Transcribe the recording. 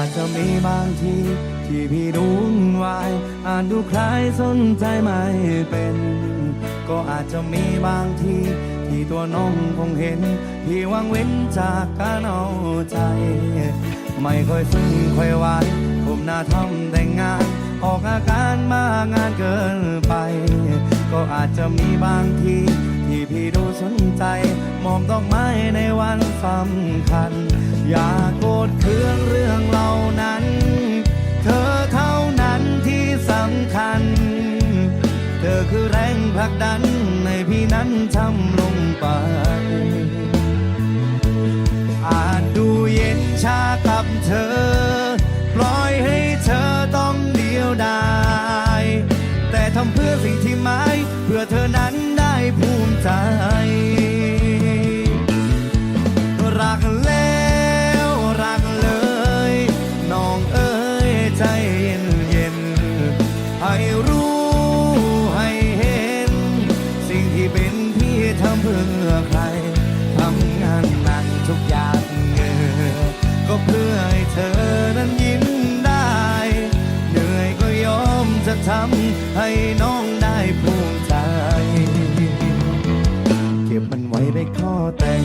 อาจจะมีบางที ที่พี่ดูวุ่นวายอาจดูคล้ายสนใจไม่เป็น ก็อาจจะมีบางที ที่ตัวน้องคงเห็น พี่วางเว้นจากการเอาใจ ไม่ค่อยซึ้งค่อยวานผมหน้าทำแต่งงาน ออกอาการมางานเกินไป ก็อาจจะมีบางทีที่พี่ดูสนใจ มอมดอกไม้ในวันสำคัญ อย่าโกรธเคืองเรื่อง อคือแรงผลักดันในพี่นั้นทำลงไป อาจดูเย็นชากับเธอ ปล่อยให้เธอต้องเดียวดายแต่ทำเพื่อสิ่งที่ไม่เพื่อเธอนั้นได้ภูมิใจ ทำเพื่อใครทำงานหนักทุกอย่างเงอก็เพื่อให้เธอนั้นยิ้มได้ เหนื่อยก็ยอมจะทำให้น้องได้ภูมิใจ เก็บมันไว้ไปข้อแต่ง